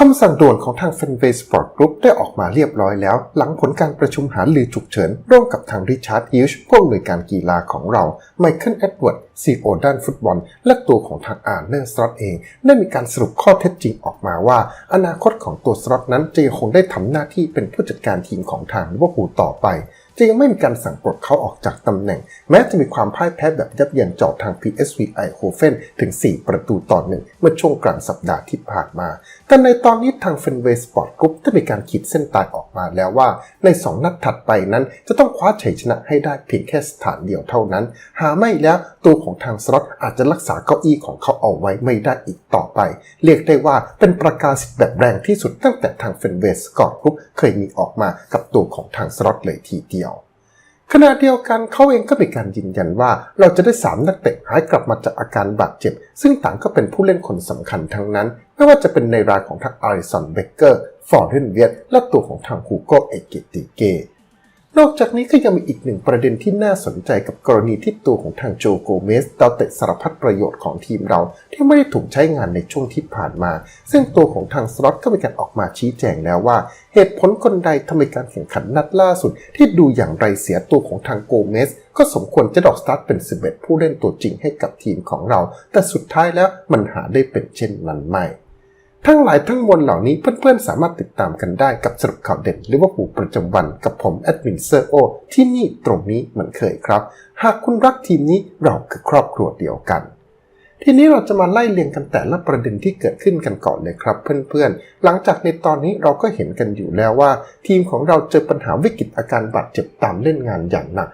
คำสั่งด่วนของทาง f a n b a s e Sport Group ได้ออกมาเรียบร้อยแล้ว หลังผลการประชุมหารือฉุกเฉิน ร่วมกับทางริชาร์ดฮิชผู้อำนวยการกีฬาของเราไมเคิลเอ็ดเวิร์ดซีโอด้านฟุตบอล และตัวของทางอาร์เนอร์สล็อตเอง ได้มีการสรุปข้อเท็จจริงออกมาว่า อนาคตของตัวสล็อตนั้นจะยังคงได้ทำหน้าที่เป็นผู้จัดการทีมของทางลิเวอร์พูลต่อไป จะยังไม่มีการสั่งปลดเขาออกจากตำแหน่ง แม้จะมีความพ่ายแพ้แบบยับเยินจาะทาง PSV i h o f e n ถึง 4 ประตูต่อหนึ่งเมื่อช่วงกลางสัปดาห์ที่ผ่านมา แต่ในตอนนี้ทาง f e n w a y Sport Group ได้มีการขีดเส้นตายออกมาแล้วว่า ใน 2 นัดถัดไปนั้น จะต้องคว้าชัยชนะให้ได้เพียงแค่สถานเดียวเท่านั้น หาไม่แล้วตัวของทางสล็อตอาจจะรักษาเก้าอี้ของเขาเอาไว้ไม่ได้อีกต่อไป เรียกได้ว่าเป็นประกาศแบบแรงที่สุดตั้งแต่ทาง f e n w a y Sport Group เคยมีออกมากับตัวของทางสล็อตเลยทีเดียว ขณะเดียวกันเขาเองก็มีการยืนยันว่า เราจะได้ 3 นักเตะหายกลับมาจากอาการบาดเจ็บ ซึ่งต่างก็เป็นผู้เล่นคนสำคัญทั้งนั้น ไม่ว่าจะเป็นในรายของทางอาริสันเบเกอร์ ฟอร์เรนเวียตและตัวของทางคูโกเอเกติเก นอกจากนี้ก็ยังมีอีกหนึ่งประเด็นที่น่าสนใจกับกรณีที่ตัวของทางโจโกเมสดาวเตะสารพัดประโยชน์ของทีมเราที่ไม่ได้ถูกใช้งานในช่วงที่ผ่านมา ซึ่งตัวของทางสล็อตก็มีการออกมาชี้แจงแล้วว่า เหตุผลคนใดทำให้การแข่งขันนัดล่าสุด ที่ดูอย่างไรเสียตัวของทางโกเมสก็สมควรจะดอกสตาร์ทเป็น 11 ผู้เล่นตัวจริงให้กับทีมของเรา แต่สุดท้ายแล้วมันหาได้เป็นเช่นนั้นไม่ ทั้งหลายทั้งมวลเหล่านี้เพื่อนๆ สามารถติดตามกันได้กับสรุปข่าวเด่นลิเวอร์พูลประจำวันกับผมแอดมินเซอร์โอที่นี่ตรงนี้เหมือนเคยครับ หากคุณรักทีมนี้เราคือครอบครัวเดียวกัน ทีนี้เราจะมาไล่เรียงกันแต่ละประเด็นที่เกิดขึ้นกันก่อนเลยครับเพื่อนๆ หลังจากในตอนนี้เราก็เห็นกันอยู่แล้วว่า ทีมของเราเจอปัญหาวิกฤตอาการบาดเจ็บตามเล่นงานอย่างหนัก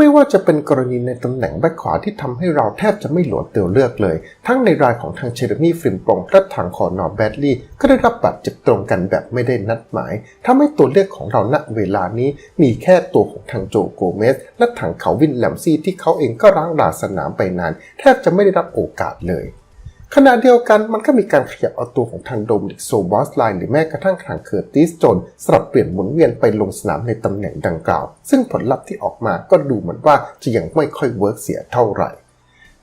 ไม่ว่าจะเป็นกรณีในตำแหน่งแบ็คขวาที่ทำให้เราแทบจะไม่เหลือเตียวเลือกเลย ทั้งในรายของทางเชเรมี่ฟริมปงและทางคอนอร์แบดลี่ก็ได้รับบาดเจ็บตรงกันแบบไม่ได้นัดหมายทำให้ตัวเลือกของเราณเวลานี้มีแค่ตัวของทางโจโกเมส และทางเขาวินแลมซี่ที่เขาเองก็ร้างราสนามไปนาน แทบจะไม่ได้รับโอกาสเลย ขณะเดียวกันมันก็มีการขยับเอาตัวของทางโดมินิกโซบอสไลน์หรือแม้กระทั่งทางเคอร์ติสโจนสลับเปลี่ยนหมุนเวียนไปลงสนามในตำแหน่งดังกล่าว ซึ่งผลลัพธ์ที่ออกมาก็ดูเหมือนว่าจะยังไม่ค่อยเวิร์กเสียเท่าไหร่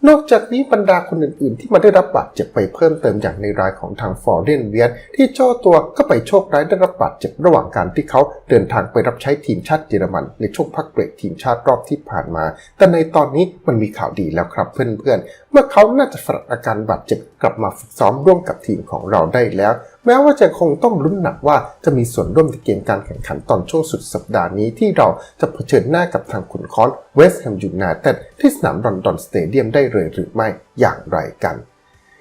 นอกจากนี้บรรดาคนอื่นๆ ที่มาได้รับบาดเจ็บไปเพิ่มเติมอย่างในรายของทางฟอร์เรนเวียสที่เจ้าตัวก็ไปโชคร้ายได้รับบาดเจ็บระหว่างการที่เขาเดินทางไปรับใช้ทีมชาติเยอรมัน ในช่วงพักเบรกทีมชาติรอบที่ผ่านมา แต่ในตอนนี้มันมีข่าวดีแล้วครับเพื่อนๆเมื่อเขาน่าจะฝรัดอาการบาดเจ็บกลับมาฝึกซ้อมร่วมกับทีมของเราได้แล้ว แม้ว่าจะคงต้องลุ้นหนักว่าจะมีส่วนร่วมในเกมการแข่งขันตอนช่วงสุดสัปดาห์นี้ที่เราจะเผชิญหน้ากับทางขุนค้อนเวสต์แฮมยูไนเต็ดที่สนามลอนดอนสเตเดียมได้เลยหรือไม่อย่างไรกัน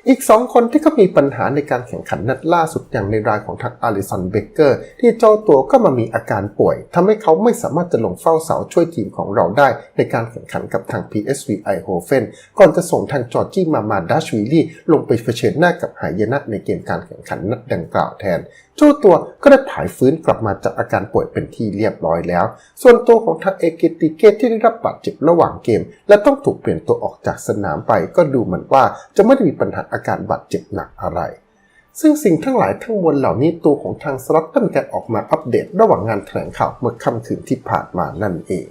อีก 2 คนที่ก็มีปัญหาในการแข่งขันนัดล่าสุดอย่างในรายของทักอาริสันเบเกอร์ที่เจ้าตัวก็มามีอาการป่วยทำให้เขาไม่สามารถจะลงเฝ้าเสาช่วยทีมของเราได้ในการแข่งขันกับทาง PSV i h o f e n ก่อนจะส่งทางจอร์จี้มามาดัชวิลลี่ลงไปเผชิญหน้ากับหายนะในเกมการแข่งขันนัดดังกล่าวแทน เจ้าตัวก็ได้ผายฟื้นกลับมาจากอาการป่วยเป็นที่เรียบร้อยแล้ว ส่วนตัวของทางเอเกติเกตที่ได้รับบาดเจ็บระหว่างเกม และต้องถูกเปลี่ยนตัวออกจากสนามไป ก็ดูเหมือนว่าจะไม่ได้มีปัญหาอาการบาดเจ็บหนักอะไรซึ่งสิ่งทั้งหลายทั้งมวลเหล่านี้ตัวของทางสล็อตก็มีการออกมาอัปเดตระหว่างงานแถลงข่าวเมื่อค่ำคืนที่ผ่านมานั่นเอง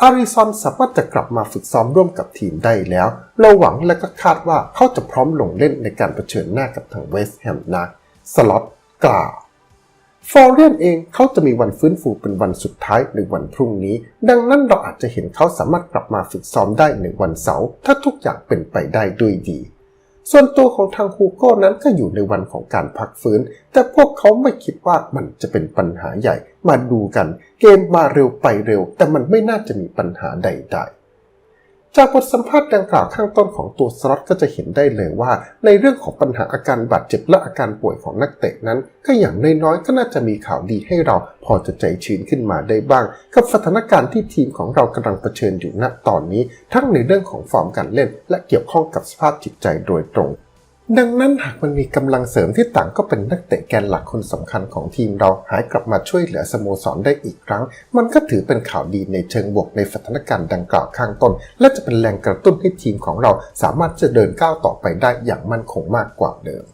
อาริซอนสามารถจะกลับมาฝึกซ้อมร่วมกับทีมได้แล้ว เราหวังและก็คาดว่าเขาจะพร้อมลงเล่นในการเผชิญหน้ากับทางเวสต์แฮมนะ สล็อต กล่าวฟอร์เรนเองเขาจะมีวันฟื้นฟูเป็นวันสุดท้ายในวันพรุ่งนี้ ดังนั้นเราอาจจะเห็นเขาสามารถกลับมาฝึกซ้อมได้ในวันเสาร์ถ้าทุกอย่างเป็นไปได้ด้วยดี ส่วนตัวของทางฮูโก้นั้นก็อยู่ในวันของการพักฟื้น แต่พวกเขาไม่คิดว่ามันจะเป็นปัญหาใหญ่ มาดูกัน เกมมาเร็วไปเร็ว แต่มันไม่น่าจะมีปัญหาใดๆ จากบทสัมภาษณ์ดังกล่าวข้างต้นของตัวสล็อตก็จะเห็นได้เลยว่า ในเรื่องของปัญหาอาการบาดเจ็บและอาการป่วยของนักเตะนั้น ก็อย่างน้อยๆก็น่าจะมีข่าวดีให้เราพอจะใจชื้นขึ้นมาได้บ้าง กับสถานการณ์ที่ทีมของเรากำลังเผชิญอยู่ณตอนนี้ ทั้งในเรื่องของฟอร์มการเล่น และเกี่ยวข้องกับสภาพจิตใจโดยตรง ดังนั้นหากมันมีกำลังเสริมที่ต่างก็เป็นนักเตะแกนหลักคนสำคัญของทีมเราหายกลับมาช่วยเหลือสโมสรได้อีกครั้ง มันก็ถือเป็นข่าวดีในเชิงบวกในสถานการณ์ดังกล่าวข้างต้น และจะเป็นแรงกระตุ้นให้ทีมของเราสามารถจะเดินก้าวต่อไปได้อย่างมั่นคงมากกว่าเดิม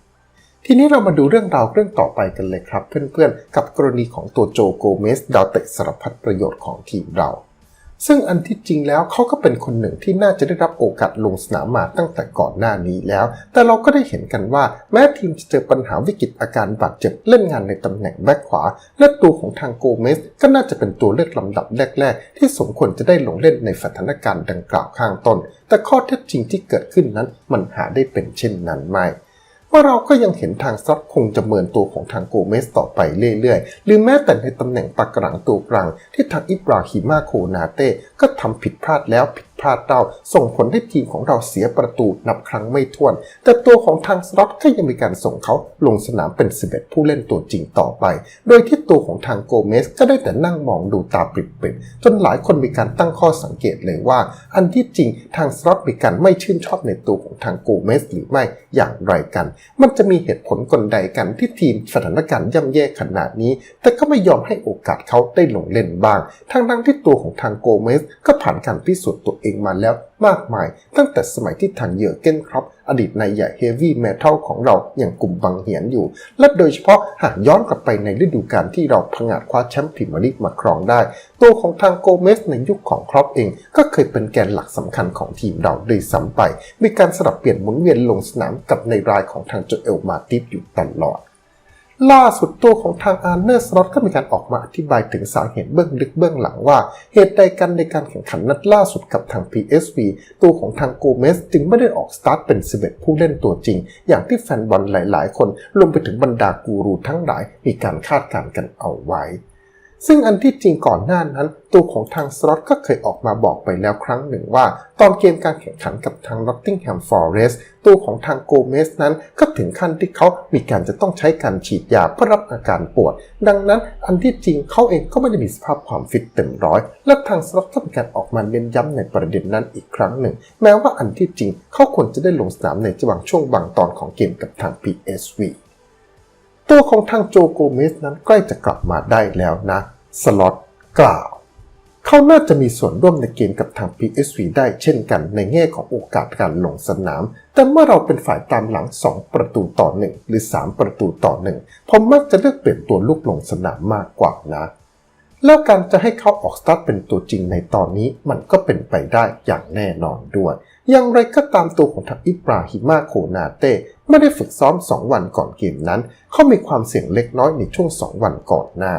ทีนี้เรามาดูเรื่องราวเรื่องต่อไปกันเลยครับ เพื่อนๆ กับกรณีของตัวโจโกเมสดาวเตะสารพัดประโยชน์ของทีมเรา ซึ่งอันที่จริงแล้วเขาก็เป็นคนหนึ่งที่น่าจะได้รับโอกาสลงสนามมาตั้งแต่ก่อนหน้านี้แล้ว แต่เราก็ได้เห็นกันว่าแม้ทีมจะเจอปัญหาวิกฤตอาการบาดเจ็บเล่นงานในตำแหน่งแบ็คขวา และตัวของทางโกเมสก็น่าจะเป็นตัวเลือกลำดับแรก ๆ ที่สมควรจะได้ลงเล่นในสถานการณ์ดังกล่าวข้างต้น แต่ข้อเท็จจริงที่เกิดขึ้นนั้นมันหาได้เป็นเช่นนั้นไม่ ว่าเราก็ยังเห็นทางซับคงจะเมินตัวของทางโกเมสต่อไปเรื่อยๆ หรือแม้แต่ในตำแหน่งปักกลางตัวกลางที่ทางอิบราฮิมาโคนาเต้ก็ทำผิดพลาดแล้วผิด พลาดเล่าส่งผลให้ทีมของเราเสียประตูนับครั้งไม่ถ้วน แต่ตัวของทางสล็อตก็ยังมีการส่งเขาลงสนามเป็น 11 ผู้เล่นตัวจริงต่อไป โดยที่ตัวของทางโกเมสก็ได้แต่นั่งมองดูตาปริบๆ จนหลายคนมีการตั้งข้อสังเกตเลยว่า อันที่จริงทางสล็อตมีการไม่ชื่นชอบในตัวของทางโกเมสหรือไม่อย่างไรกัน มันจะมีเหตุผลกลใดกันที่ทีมสถานการณ์ย่ำแย่ขนาดนี้ แต่ก็ไม่ยอมให้โอกาสเขาได้ลงเล่นบ้าง ทั้งทั้งๆที่ตัวของทางโกเมสก็ผ่านการพิสูจน์ตัวเองมาแล้วมากมาย ตั้งแต่สมัยที่ทางเยอเกนครับ อดีตนายใหญ่เฮฟวี่เมทัลของเราอย่างกลุ่มบังเหียนอยู่ และโดยเฉพาะหากย้อนกลับไปในฤดูกาลที่เราพังอาจคว้าแชมป์พรีเมียร์ลีกมาครองได้ ตัวของทางโกเมสในยุคของครอปเอง ก็เคยเป็นแกนหลักสำคัญของทีมเราโดยซ้ำไป มีการสลับเปลี่ยนหมุนเวียนลงสนามกับในรายของทางโจเอลมาติฟอยู่ตลอด ล่าสุดตัวของทางอาร์เนอร์สล็อตก็มีการออกมาอธิบายถึงสาเหตุเบื้องลึกเบื้องหลังว่า เหตุใดกันในการแข่งขันนัดล่าสุดกับทาง PSV ตัวของทางโกเมสจึงไม่ได้ออกสตาร์ทเป็นสิบเอ็ดผู้เล่นตัวจริง อย่างที่แฟนบอลหลาย ๆ คนรวมไปถึงบรรดากูรูทั้งหลายมีการคาดการณ์กันเอาไว้ ซึ่งอันที่จริงก่อนหน้านั้น ตัวของทางสล็อตก็เคยออกมาบอกไปแล้วครั้งหนึ่งว่า ตอนเกมการแข่งขันกับทาง Nottingham Forest ตัวของทางโกเมสนั้นก็ถึงขั้นที่เขามีการจะต้องใช้การฉีดยาเพื่อรับอาการปวด ดังนั้นอันที่จริงเขาเองก็ไม่ได้มีสภาพความฟิตเต็มร้อย และทางสล็อตก็มีการออกมาเน้นย้ำในประเด็นนั้นอีกครั้งหนึ่ง แม้ว่าอันที่จริงเขาควรจะได้ลงสนามในจังหวะช่วงบางตอนของเกมกับทาง PSV ตัวของทางโจโกเมสนั้นใกล้จะกลับมาได้แล้วนะ สล็อตกล่าว เขาน่าจะมีส่วนร่วมในเกมกับทาง PSV ได้เช่นกันในแง่ของโอกาสการลงสนาม แต่เมื่อเราเป็นฝ่ายตามหลัง 2 ประตูต่อ 1 หรือ 3 ประตูต่อ 1 ผมมักจะเลือกเปลี่ยนตัวลูกลงสนามมากกว่านะ แล้วการจะให้เขาออกสตาร์ทเป็นตัวจริงในตอนนี้มันก็เป็นไปได้อย่างแน่นอนด้วยอย่างไรก็ตามตัวของทางอิบราฮิมาโคนาเต้ไม่ได้ฝึกซ้อม 2 วันก่อนเกมนั้น เขามีความเสี่ยงเล็กน้อยในช่วง 2 วันก่อนหน้า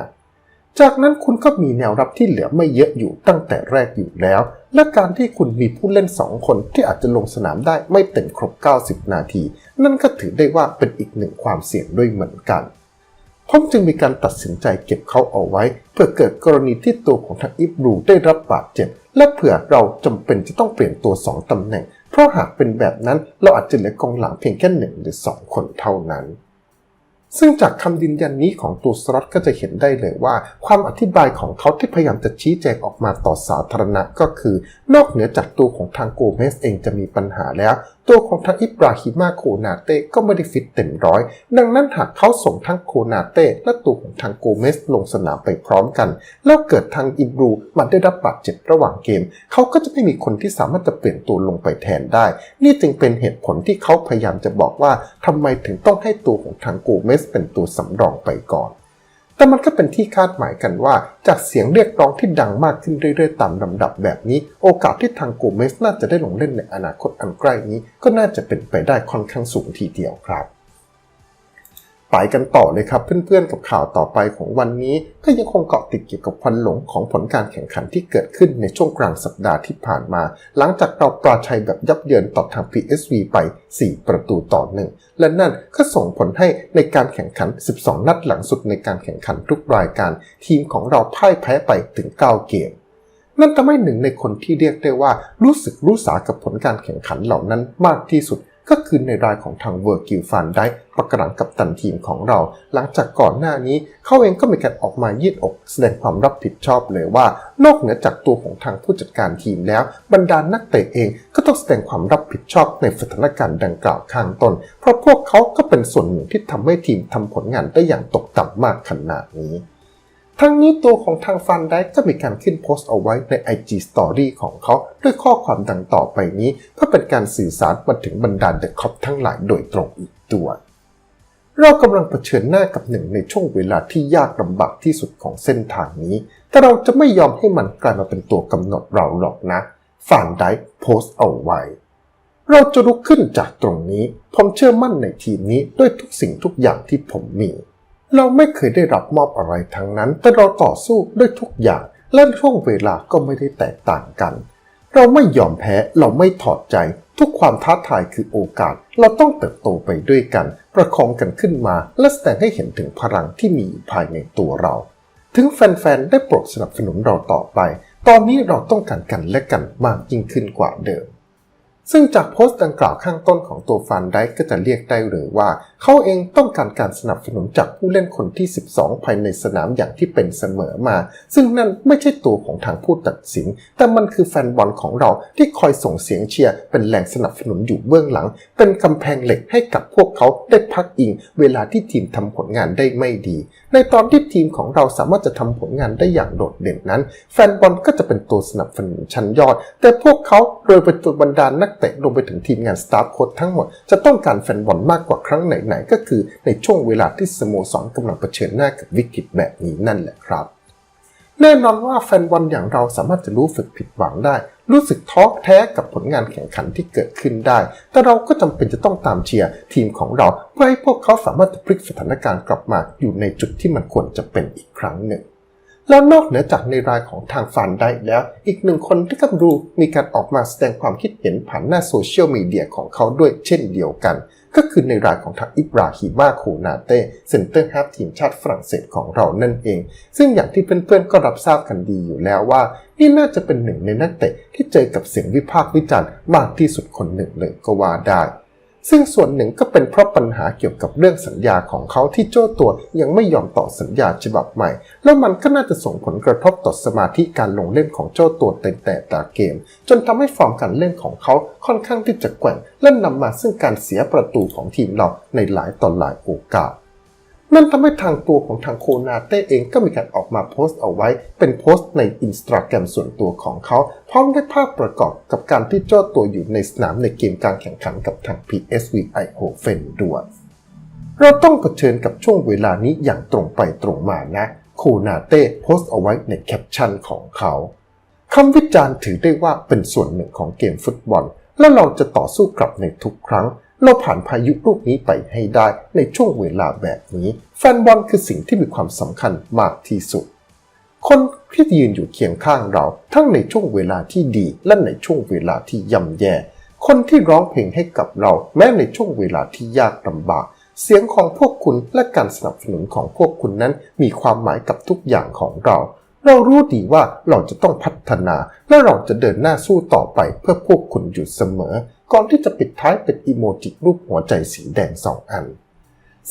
จากนั้นคุณก็มีแนวรับที่เหลือไม่เยอะอยู่ตั้งแต่แรกอยู่แล้ว และการที่คุณมีผู้เล่น 2 คนที่อาจจะลงสนามได้ไม่เต็มครบ 90 นาที นั่นก็ถือได้ว่าเป็นอีกหนึ่งความเสี่ยงด้วยเหมือนกันผมจึงมีการตัดสินใจเก็บเขาเอาไว้ เพื่อเกิดกรณีที่ตัวของทางอิบรูได้รับบาดเจ็บ และเผื่อเราจำเป็นจะต้องเปลี่ยนตัว 2ตำแหน่ง เพราะหากเป็นแบบนั้นเราอาจจะเหลือกองหลังเพียงแค่หนึ่งหรือสองคนเท่านั้น ซึ่งจากคำยืนยันนี้ของตัวสล็อตก็จะเห็นได้เลยว่า ความอธิบายของเขาที่พยายามจะชี้แจงออกมาต่อสาธารณะก็คือ นอกเหนือจากตัวของทางโกเมสเองจะมีปัญหาแล้วตัวของทางอิบราฮิมาโคนาเต้ก็ไม่ได้ฟิตเต็มร้อย ดังนั้นหากเขาส่งทั้งโคนาเต้และตัวของทางโกเมสลงสนามไปพร้อมกัน แล้วเกิดทางอิบรูมันได้รับบาดเจ็บระหว่างเกม เขาก็จะไม่มีคนที่สามารถจะเปลี่ยนตัวลงไปแทนได้ นี่จึงเป็นเหตุผลที่เขาพยายามจะบอกว่าทำไมถึงต้องให้ตัวของทางโกเมสเป็นตัวสำรองไปก่อน แต่มันก็เป็นที่คาดหมายกันว่า จากเสียงเรียกร้องที่ดังมากขึ้นเรื่อยๆตามลำดับแบบนี้ โอกาสที่ทางกูเมสน่าจะได้ลงเล่นในอนาคตอันใกล้นี้ ก็น่าจะเป็นไปได้ค่อนข้างสูงทีเดียวครับ ไปกันต่อเลยครับ เพื่อนๆกับข่าวต่อไปของวันนี้ก็ยังคงเกาะติดเกี่ยวกับควันหลงของผลการแข่งขันที่เกิดขึ้นในช่วงกลางสัปดาห์ที่ผ่านมา หลังจากเราปราชัยแบบยับเยินต่อทาง PSV ไป 4 ประตูต่อหนึ่งและนั่นก็ส่งผลให้ในการแข่งขัน 12 นัดหลังสุดในการแข่งขันทุกรายการ ทีมของเราพ่ายแพ้ไปถึง 9 เกมนั่นทำให้หนึ่งในคนที่เรียกได้ว่ารู้สึกรู้สากับผลการแข่งขันเหล่านั้นมากที่สุด ก็คือในรายของทางเวอร์กิลฟันได้ประกาศกับตันทีมของเรา หลังจากก่อนหน้านี้เขาเองก็มีการออกมายืดอกแสดงความรับผิดชอบเลยว่า นอกเหนือจากตัวของทางผู้จัดการทีมแล้ว บรรดานักเตะเองก็ต้องแสดงความรับผิดชอบในสถานการณ์ดังกล่าวข้างต้น เพราะพวกเขาก็เป็นส่วนหนึ่งที่ทำให้ทีมทำผลงานได้อย่างตกต่ำมากขนาดนี้ ทั้งนี้ตัวของทางฟันได้ก็มีการขึ้นโพสต์เอาไว้ใน IG Story ของเขา ด้วยข้อความดังต่อไปนี้ เพื่อเป็นการสื่อสารมาถึงบรรดาเดอะคอปทั้งหลายโดยตรงอีกด้วยเรากำลังเผชิญหน้ากับหนึ่งในช่วงเวลาที่ยากลำบากที่สุดของเส้นทางนี้ แต่เราจะไม่ยอมให้มันกลายมาเป็นตัวกำหนดเราหรอกนะฟานไดโพสต์เอาไว้ เราจะลุกขึ้นจากตรงนี้ ผมเชื่อมั่นในทีมนี้ด้วยทุกสิ่งทุกอย่างที่ผมมี เราไม่เคยได้รับมอบอะไรทั้งนั้น แต่เราต่อสู้ด้วยทุกอย่าง และช่วงเวลาก็ไม่ได้แตกต่างกัน เราไม่ยอมแพ้ เราไม่ถอดใจ ทุกความท้าทายคือโอกาส เราต้องเติบโตไปด้วยกัน ประคองกันขึ้นมา และแสดงให้เห็นถึงพลังที่มีภายในตัวเรา ถึงแฟนๆ ได้โปรดสนับสนุนเราต่อไป ตอนนี้เราต้องการกันและกันมากยิ่งขึ้นกว่าเดิม ซึ่งจากโพสต์ดังกล่าวข้างต้นของตัวฟันไดก็จะเรียกได้เลยว่า เขาเองต้องการการสนับสนุนจากผู้เล่นคนที่ 12 ภายในสนามอย่างที่เป็นเสมอมา ซึ่งนั่นไม่ใช่ตัวของทางผู้ตัดสิน แต่มันคือแฟนบอลของเราที่คอยส่งเสียงเชียร์เป็นแรงสนับสนุนอยู่เบื้องหลัง เป็นกำแพงเหล็กให้กับพวกเขาได้พักอิง เวลาที่ทีมทำผลงานได้ไม่ดี ในตอนที่ทีมของเราสามารถจะทำผลงานได้อย่างโดดเด่นนั้น แฟนบอลก็จะเป็นตัวสนับสนุนชั้นยอด แต่พวกเขาโดยเป็นตัวบรรดานักเตะรวมไปถึงทีมงานสตาฟโค้ชทั้งหมด จะต้องการแฟนบอลมากกว่าครั้งไหนๆ ก็คือในช่วงเวลาที่สโมสรกำลังเผชิญหน้ากับวิกฤตแบบนี้นั่นแหละครับแน่นอนว่าแฟนบอลอย่างเราสามารถจะรู้สึกผิดหวังได้ รู้สึกท้อแท้กับผลงานแข่งขันที่เกิดขึ้นได้ แต่เราก็จำเป็นจะต้องตามเชียร์ทีมของเราเพื่อให้พวกเขาสามารถจะพลิกสถานการณ์กลับมาอยู่ในจุดที่มันควรจะเป็นอีกครั้งหนึ่ง แล้วนอกเหนือจากในรายของทางฟันได้แล้ว อีกหนึ่งคนที่กำรูมีการออกมาแสดงความคิดเห็นผ่านหน้าโซเชียลมีเดียของเขาด้วยเช่นเดียวกัน ก็คือในรายของทางอิบราฮิมาโคนาเต้เซนเตอร์ฮาฟทีมชาติฝรั่งเศสของเรานั่นเอง ซึ่งอย่างที่เพื่อนๆก็รับทราบกันดีอยู่แล้วว่า นี่น่าจะเป็นหนึ่งในนักเตะที่เจอกับเสียงวิพากษ์วิจารณ์มากที่สุดคนหนึ่งเลยก็ว่าได้ ซึ่งส่วนหนึ่งก็เป็นเพราะปัญหาเกี่ยวกับเรื่องสัญญาของเขาที่เจ้าตัวยังไม่ยอมต่อสัญญาฉบับใหม่ แล้วมันก็น่าจะส่งผลกระทบต่อสมาธิการลงเล่นของเจ้าตัวแต่แต่ตาเกม จนทำให้ฟอร์มการเล่นของเขาค่อนข้างที่จะแกว่งและนำมาซึ่งการเสียประตูของทีมเราในหลายต่อหลายโอกาส นั่นทำให้ทางตัวของทางโคนาเต้เองก็มีการออกมาโพสต์เอาไว้ เป็นโพสต์ในอินสตาแกรมส่วนตัวของเขา พร้อมด้วยภาพประกอบกับการที่เจ้าตัวอยู่ในสนามในเกมการแข่งขันกับทาง PSV Eindhoven ด้วยเราต้องเผชิญกับช่วงเวลานี้อย่างตรงไปตรงมานะ โคนาเต้โพสต์เอาไว้ในแคปชั่นของเขาคำวิจารณ์ถือได้ว่าเป็นส่วนหนึ่งของเกมฟุตบอล และเราจะต่อสู้กลับในทุกครั้ง เราผ่านพายุลูกนี้ไปให้ได้ในช่วงเวลาแบบนี้ แฟนบอลคือสิ่งที่มีความสำคัญมากที่สุด คนที่ยืนอยู่เคียงข้างเรา ทั้งในช่วงเวลาที่ดีและในช่วงเวลาที่ย่ำแย่ คนที่ร้องเพลงให้กับเรา แม้ในช่วงเวลาที่ยากลำบากเสียงของพวกคุณและการสนับสนุนของพวกคุณนั้นมีความหมายกับทุกอย่างของเรา เรารู้ดีว่าเราจะต้องพัฒนา และเราจะเดินหน้าสู้ต่อไปเพื่อพวกคุณอยู่เสมอ ก่อนที่จะปิดท้ายเป็นอีโมจิรูปหัวใจสีแดงสองอัน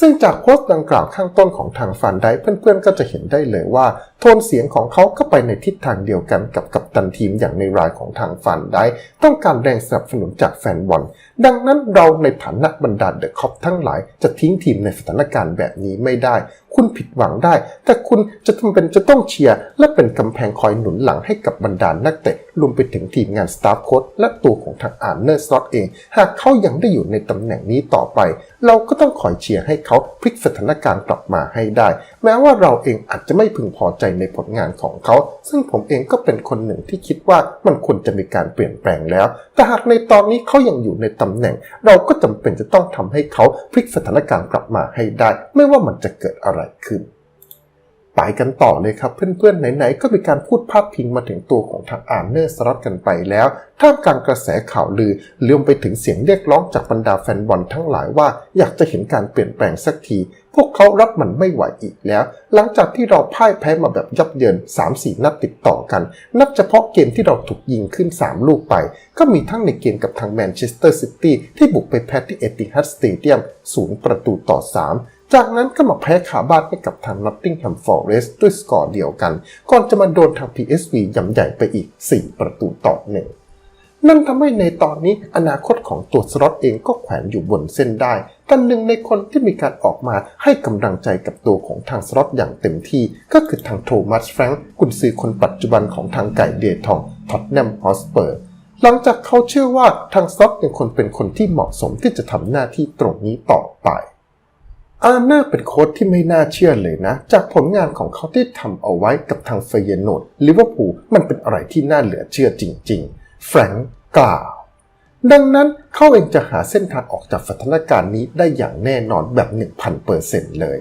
ซึ่งจากโพสต์ดังกล่าวข้างต้นของทางฟันได้เพื่อนๆ ก็จะเห็นได้เลยว่า โทนเสียงของเขาก็ไปในทิศทางเดียวกันกับกัปตันทีมอย่างในรายของทางฟันได้ ต้องการแรงสนับสนุนจากแฟนบอลดังนั้นเราในฐานะบรรดาเดอะคอปทั้งหลาย จะทิ้งทีมในสถานการณ์แบบนี้ไม่ได้ คุณผิดหวังได้ แต่คุณจะจำเป็นจะต้องเชียร์และเป็นกำแพงคอยหนุนหลังให้กับบรรดานักเตะรวมไปถึงทีมงานสตาฟโค้ชและตัวของทางอาร์เนอร์สล็อตเอง หากเขายังได้อยู่ในตำแหน่งนี้ต่อไป เราก็ต้องคอยเชียร์ให้เขาพลิกสถานการณ์กลับมาให้ได้ แม้ว่าเราเองอาจจะไม่พึงพอใจในผลงานของเขา ซึ่งผมเองก็เป็นคนหนึ่งที่คิดว่ามันควรจะมีการเปลี่ยนแปลงแล้ว แต่หากในตอนนี้เขายังอยู่ในตำแหน่ง เราก็จำเป็นจะต้องทำให้เขาพลิกสถานการณ์กลับมาให้ได้ ไม่ว่ามันจะเกิดอะไรขึ้น ไปกันต่อเลยครับเพื่อนๆ ไหนๆ ก็มีการพูดพาดพิงมาถึงตัวของทางอาร์เนอร์สล็อตกันไปแล้ว ท่ามกลางกระแสข่าวลือรวมไปถึงเสียงเรียกร้องจากบรรดาแฟนบอลทั้งหลายว่าอยากจะเห็นการเปลี่ยนแปลงสักที พวกเขารับมันไม่ไหวอีกแล้ว หลังจากที่เราพ่ายแพ้มาแบบยับเยิน 3-4 นัดติดต่อกัน นับเฉพาะเกมที่เราถูกยิงขึ้น 3 ลูกไป ก็มีทั้งในเกมกับทางแมนเชสเตอร์ซิตี้ที่บุกไปแพ้ที่เอติฮัดสเตเดียม0ประตูต่อ 3 จากนั้นก็มาแพ้ขาบ้านให้กับทาง Nottingham Forest ด้วยสกอร์เดียวกัน ก่อนจะมาโดนทาง PSV ยำใหญ่ไปอีก 4 ประตูต่อหนึ่งนั่นทำให้ในตอนนี้อนาคตของตัวสล็อตเองก็แขวนอยู่บนเส้นได้แต่หนึ่งในคนที่มีการออกมาให้กำลังใจกับตัวของทางสล็อตอย่างเต็มที่ ก็คือทางโทมัสแฟรงค์กุนซือคนปัจจุบันของทางไก่เดทองท็อตแนมฮอสเปอร์หลังจากเขาเชื่อว่าทางสล็อตยังคนเป็นคนที่เหมาะสมที่จะทำหน้าที่ตรงนี้ต่อไป อาร์เนอร์เป็นโค้ชที่ไม่น่าเชื่อเลยนะ จากผลงานของเขาที่ทำเอาไว้กับทางเฟยโนดลิเวอร์พูลมันเป็นอะไรที่น่าเหลือเชื่อจริงๆ แฟรงก์กล่าว ดังนั้นเขาเองจะหาเส้นทางออกจากสถานการณ์นี้ได้อย่างแน่นอนแบบ 1,000%เเลย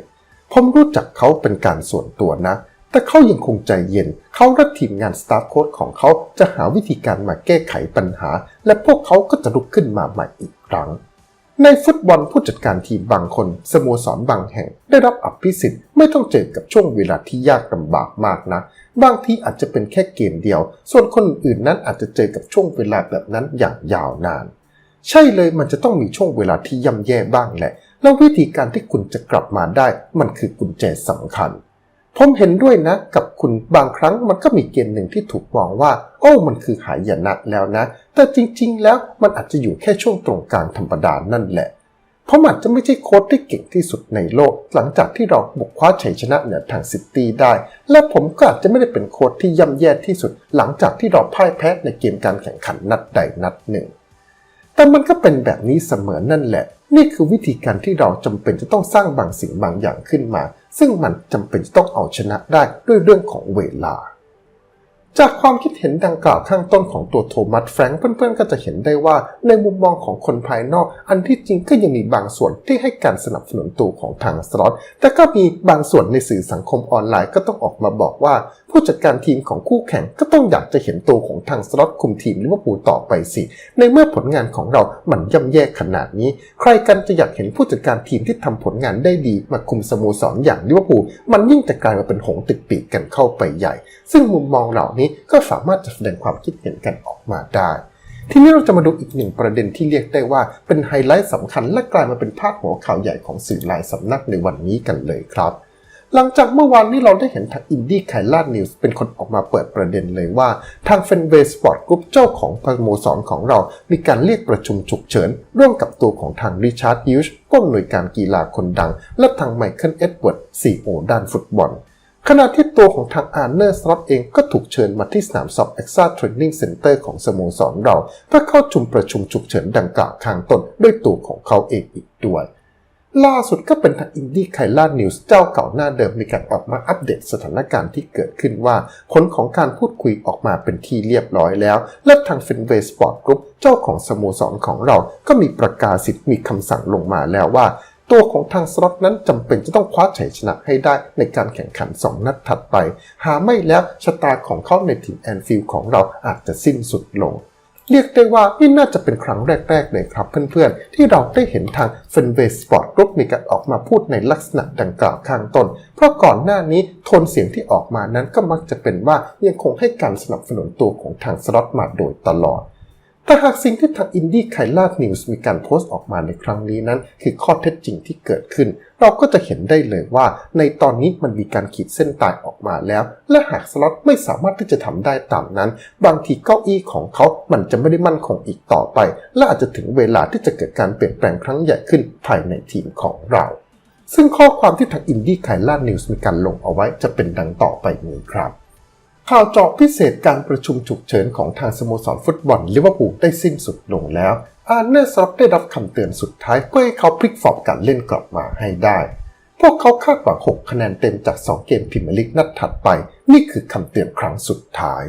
ผมรู้จักเขาเป็นการส่วนตัวนะ แต่เขายังคงใจเย็น เขาและทีมงานสตาฟโค้ชของเขาจะหาวิธีการมาแก้ไขปัญหา และพวกเขาก็จะลุกขึ้นมาใหม่อีกครั้ง ในฟุตบอลผู้จัดการทีมบางคนสโมสรบางแห่ง ได้รับอภิสิทธิ์ไม่ต้องเจอกับช่วงเวลาที่ยากลำบากมากนะ บางทีอาจจะเป็นแค่เกมเดียว ส่วนคนอื่นนั้นอาจจะเจอกับช่วงเวลาแบบนั้นอย่างยาวนาน ใช่เลยมันจะต้องมีช่วงเวลาที่ย่ำแย่บ้างแหละ แล้ววิธีการที่คุณจะกลับมาได้มันคือกุญแจสำคัญ ผมเห็นด้วยนะกับคุณบางครั้งมันก็มีเกมหนึ่งที่ถูกมองว่า โอ้มันคือหายนะแล้วนะ แต่จริงๆ แล้วมันอาจจะอยู่แค่ช่วงตรงกลางธรรมดานั่นแหละ เพราะมันจะไม่ใช่โค้ชที่เก่งที่สุดในโลก หลังจากที่เราบุกคว้าชัยชนะเหนือทางซิตี้ได้ และผมก็อาจจะไม่ได้เป็นโค้ชที่ย่ำแย่ที่สุด หลังจากที่เราพ่ายแพ้ในเกมการแข่งขันนัดใดนัดหนึ่ง แต่มันก็เป็นแบบนี้เสมอนั่นแหละ นี่คือวิธีการที่เราจำเป็นจะต้องสร้างบางสิ่งบางอย่างขึ้นมา ซึ่งมันจำเป็นจะต้องเอาชนะได้ด้วยเรื่องของเวลา จากความคิดเห็นดังกล่าวข้างต้นของตัวโทมัสแฟรงค์เพื่อนๆ ก็จะเห็นได้ว่าในมุมมองของคนภายนอก อันที่จริงก็ยังมีบางส่วนที่ให้การสนับสนุนตัวของทางสล็อตแต่ก็มีบางส่วนในสื่อสังคมออนไลน์ก็ต้องออกมาบอกว่า ผู้จัดการทีมของคู่แข่งก็ต้องอยากจะเห็นตัวของทางสล็อตคุมทีมลิเวอร์พูลต่อไปสิ ในเมื่อผลงานของเรามันย่ำแย่ขนาดนี้ ใครกันจะอยากเห็นผู้จัดการทีมที่ทำผลงานได้ดีมาคุมสโมสรอย่างลิเวอร์พูลมันยิ่งจะกลายมาเป็นหงส์ติดปีกกันเข้าไปใหญ่ ซึ่งมุมมองเหล่านี้ก็สามารถจะแสดงความคิดเห็นกันออกมาได้ ทีนี้เราจะมาดูอีกหนึ่งประเด็นที่เรียกได้ว่าเป็นไฮไลท์สำคัญและกลายมาเป็นพาดหัวข่าวใหญ่ของสื่อหลายสำนักในวันนี้กันเลยครับหลังจากเมื่อวานนี้เราได้เห็นทางอินดี้ไคลาดนิวส์เป็นคนออกมาเปิดประเด็นเลยว่า ทางเฟนเวสปอร์ตกรุ๊ปเจ้าของสโมสรของเรา มีการเรียกประชุมฉุกเฉิน ร่วมกับตัวของทางริชาร์ดฮิวช์ผู้อำนวยการกีฬาคนดัง และทางไมเคิลเอ็ดเวิร์ดซีโอด้านฟุตบอล ขณะที่ตัวของทางอาร์เนอร์สล็อตเองก็ถูกเชิญมาที่สนามสอบ e x a Training Center ของสโมสรเราเพื่อเข้าชุมประชุมฉุกเฉินดังกล่าวข้างต้นด้วยตัวของเขาเองอีกด้วย ล่าสุดก็เป็นทางอินดี้ไคล่านิวส์เจ้าเก่าหน้าเดิมมีการออกมาอัปเดตสถานการณ์ที่เกิดขึ้นว่า ผลของการพูดคุยออกมาเป็นที่เรียบร้อยแล้ว และทางเฟนเวสปอร์ตกรุ๊ปเจ้าของสโมสรของเราก็มีประกาศสิทธิ์มีคำสั่งลงมาแล้วว่า ตัวของทางสล็อตนั้นจำเป็นจะต้องคว้าชัยชนะให้ได้ในการแข่งขัน 2 นัดถัดไป หาไม่แล้วชะตาของเขาในทีมแอนฟิลด์ของเราอาจจะสิ้นสุดลง เรียกได้ว่านี่น่าจะเป็นครั้งแรก ๆ เลยครับเพื่อนๆ ที่เราได้เห็นทาง f a n b a s e Sport Group มีการออกมาพูดในลักษณะดังกล่าวข้างต้น เพราะก่อนหน้านี้โทนเสียงที่ออกมานั้นก็มักจะเป็นว่ายังคงให้การสนับสนุนตัวของทางสล็อตมาโดยตลอด แต่หากสิ่งที่ทางอินดี้ไคลาดนิวส์มีการโพสต์ออกมาในครั้งนี้นั้น คือข้อเท็จจริงที่เกิดขึ้น เราก็จะเห็นได้เลยว่า ในตอนนี้มันมีการขีดเส้นตายออกมาแล้ว และหากสล็อตไม่สามารถที่จะทำได้ตามนั้น บางทีเก้าอี้ของเขา มันจะไม่ได้มั่นคงอีกต่อไป และอาจจะถึงเวลาที่จะเกิดการเปลี่ยนแปลงครั้งใหญ่ขึ้นภายในทีมของเรา ซึ่งข้อความที่ทางอินดี้ไคลาดนิวส์มีการลงเอาไว้จะเป็นดังต่อไปนี้ครับ ข่าวเจาะพิเศษการประชุมฉุกเฉินของทางสโมสรฟุตบอลลิเวอร์พูลได้สิ้นสุดลงแล้ว อาร์เนอร์ซอฟได้รับคำเตือนสุดท้ายเพื่อให้เขาพลิกฟอร์มการเล่นกลับมาให้ได้ พวกเขาคาดหวัง 6 คะแนนเต็มจาก 2 เกมพิมพ์ลิกนัดถัดไป นี่คือคำเตือนครั้งสุดท้าย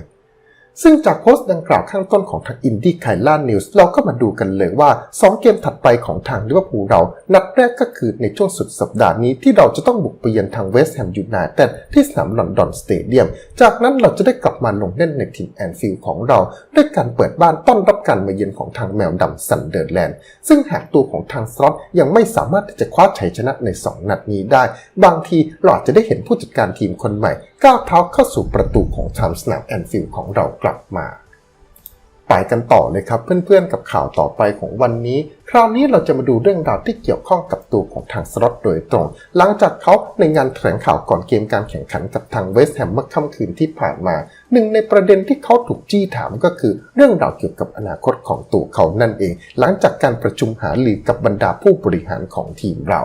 ซึ่งจากโพสต์ดังกล่าวข้างต้นของทางอินดี้ไคลานิวส์เราก็มาดูกันเลยว่า 2 เกมถัดไปของทางลิเวอร์พูลเรา นัดแรกก็คือในช่วงสุดสัปดาห์นี้ที่เราจะต้องบุกไปเยือนทางเวสต์แฮมยูไนเต็ดที่สนามลอนดอนสเตเดียม จากนั้นเราจะได้กลับมาลงเล่นในทีมแอนฟิลด์ของเรา ด้วยการเปิดบ้านต้อนรับการมาเยือนของทางแมวดำซันเดอร์แลนด์ ซึ่งหากตัวของทางสล็อตยังไม่สามารถที่จะคว้าชัยชนะใน 2 นัดนี้ได้ บางทีเราอาจจะได้เห็นผู้จัดการทีมคนใหม่ ก้าวเท้าเข้าสู่ประตูของทางสนามแอนฟิลด์ของเรากลับมา ไปกันต่อเลยครับเพื่อนๆ กับข่าวต่อไปของวันนี้ คราวนี้เราจะมาดูเรื่องราวที่เกี่ยวข้องกับตัวของทางสล็อตโดยตรง หลังจากเขาในงานแถลงข่าวก่อนเกมการแข่งขันกับทางเวสต์แฮมเมื่อค่ำคืนที่ผ่านมา หนึ่งในประเด็นที่เขาถูกจี้ถามก็คือเรื่องราวเกี่ยวกับอนาคตของตัวเขานั่นเอง หลังจากการประชุมหารือกับบรรดาผู้บริหารของทีมเรา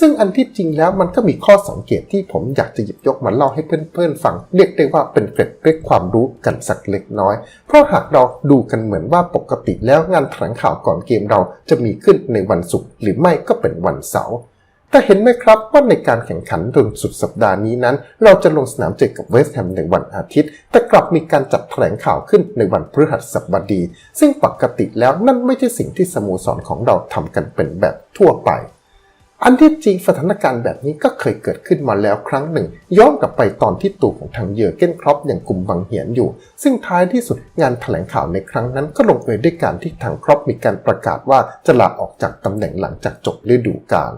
ซึ่งอันที่จริงแล้วมันก็มีข้อสังเกตที่ผมอยากจะหยิบยกมาเล่าให้เพื่อนๆฟัง เรียกได้ว่าเป็นเกร็ดเล็กความรู้กันสักเล็กน้อย เพราะหากเราดูกันเหมือนว่าปกติแล้วงานแถลงข่าวก่อนเกมเราจะมีขึ้นในวันศุกร์หรือไม่ก็เป็นวันเสาร์แต่เห็นไหมครับว่าในการแข่งขันจนสุดสัปดาห์นี้นั้น เราจะลงสนามเจอกับเวสต์แฮมในวันอาทิตย์ แต่กลับมีการจัดแถลงข่าวขึ้นในวันพฤหัสบดี ซึ่งปกติแล้วนั่นไม่ใช่สิ่งที่สโมสรของเราทำกันเป็นแบบทั่วไป อันที่จริงสถานการณ์แบบนี้ก็เคยเกิดขึ้นมาแล้วครั้งหนึ่ง ย้อนกลับไปตอนที่ตู่ของทางเยอเก้นครอปอย่างกลุ่มบังเหียนอยู่ ซึ่งท้ายที่สุดงานแถลงข่าวในครั้งนั้นก็ลงเอยด้วยการที่ทางครอปมีการประกาศว่าจะลาออกจากตำแหน่งหลังจากจบฤดูกาล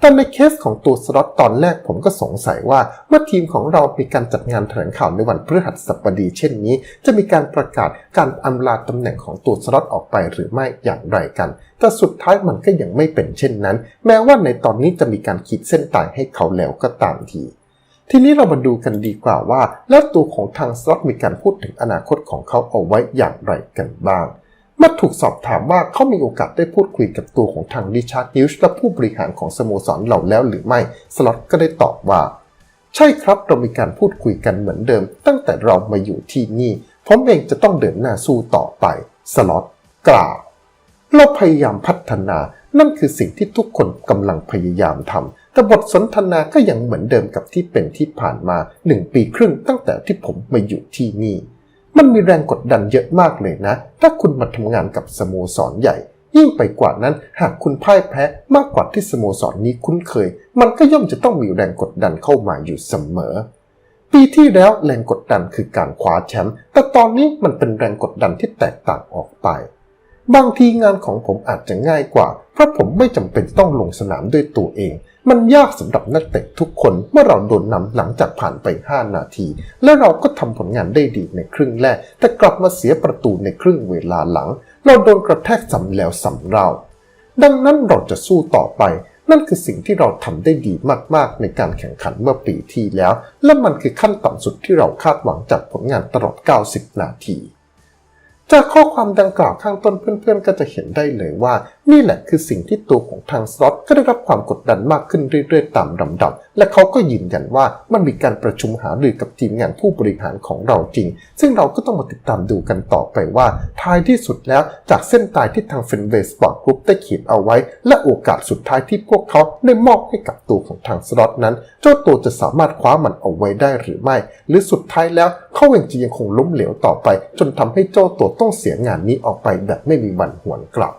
แต่ในเคสของตัวสล็อตตอนแรกผมก็สงสัยว่า เมื่อทีมของเรามีการจัดงานแถลงข่าวในวันพฤหัสบดีเช่นนี้ จะมีการประกาศการอำลาตำแหน่งของตัวสล็อตออกไปหรือไม่อย่างไรกัน แต่สุดท้ายมันก็ยังไม่เป็นเช่นนั้น แม้ว่าในตอนนี้จะมีการขีดเส้นตายให้เขาแล้วก็ตามทีทีนี้เรามาดูกันดีกว่าว่า แล้วตัวของทางสล็อตมีการพูดถึงอนาคตของเขาเอาไว้อย่างไรกันบ้าง เมื่อถูกสอบถามว่าเขามีโอกาสได้พูดคุยกับตัวของทางริชาร์ดฮิลส์และผู้บริหารของสโมสรเราแล้วหรือไม่ สล็อตก็ได้ตอบว่า ใช่ครับเรามีการพูดคุยกันเหมือนเดิม ตั้งแต่เรามาอยู่ที่นี่ผมเองจะต้องเดินหน้าสู้ต่อไปสล็อตกล่าวเราพยายามพัฒนา นั่นคือสิ่งที่ทุกคนกำลังพยายามทำแต่บทสนทนาก็ยังเหมือนเดิมกับที่เป็นที่ผ่านมาหนึ่งปีครึ่งตั้งแต่ที่ผมมาอยู่ที่นี่ มันมีแรงกดดันเยอะมากเลยนะ ถ้าคุณมาทำงานกับสโมสรใหญ่ ยิ่งไปกว่านั้นหากคุณพ่ายแพ้มากกว่าที่สโมสรนี้คุ้นเคย มันก็ย่อมจะต้องมีแรงกดดันเข้ามาอยู่เสมอ ปีที่แล้วแรงกดดันคือการคว้าแชมป์แต่ตอนนี้มันเป็นแรงกดดันที่แตกต่างออกไป บางทีงานของผมอาจจะง่ายกว่า เพราะผมไม่จำเป็นต้องลงสนามด้วยตัวเอง มันยากสำหรับนักเตะทุกคนเมื่อเราโดนนำหลังจากผ่านไป 5 นาที และเราก็ทำผลงานได้ดีในครึ่งแรก แต่กลับมาเสียประตูในครึ่งเวลาหลัง เราโดนกระแทกซ้ำแล้วซ้ำเล่าดังนั้นเราจะสู้ต่อไป นั่นคือสิ่งที่เราทำได้ดีมากๆ ในการแข่งขันเมื่อปีที่แล้ว และมันคือขั้นต่ำสุดที่เราคาดหวังจากผลงานตลอด 90 นาที จากข้อความดังกล่าวข้างต้นเพื่อนๆ ก็จะเห็นได้เลยว่า นี่แหละคือสิ่งที่ตัวของทางสล็อตก็ได้รับความกดดันมากขึ้นเรื่อยๆ ตามลำดับ และเขาก็ยืนยันว่ามันมีการประชุมหารือกับทีมงานผู้บริหารของเราจริง ซึ่งเราก็ต้องมาติดตามดูกันต่อไปว่า ท้ายที่สุดแล้วจากเส้นตายที่ทางเฟนเวสปอร์ตกรุ๊ปได้ขีดเอาไว้ และโอกาสสุดท้ายที่พวกเขาได้มอบให้กับตัวของทางสล็อตนั้น เจ้าตัวจะสามารถคว้ามันเอาไว้ได้หรือไม่ หรือสุดท้ายแล้วเขาเองจะยังคงล้มเหลวต่อไป จนทำให้เจ้าตัวต้องเสียงานนี้ออกไปแบบไม่มีวันหวนกลับ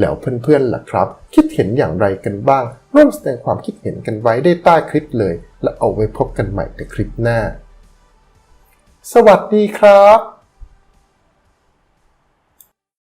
แล้วเพื่อนๆล่ะครับ คิดเห็นอย่างไรกันบ้าง ร่วมแสดงความคิดเห็นกันไว้ได้ใต้คลิปเลย และเอาไว้พบกันใหม่ในคลิปหน้า สวัสดีครับ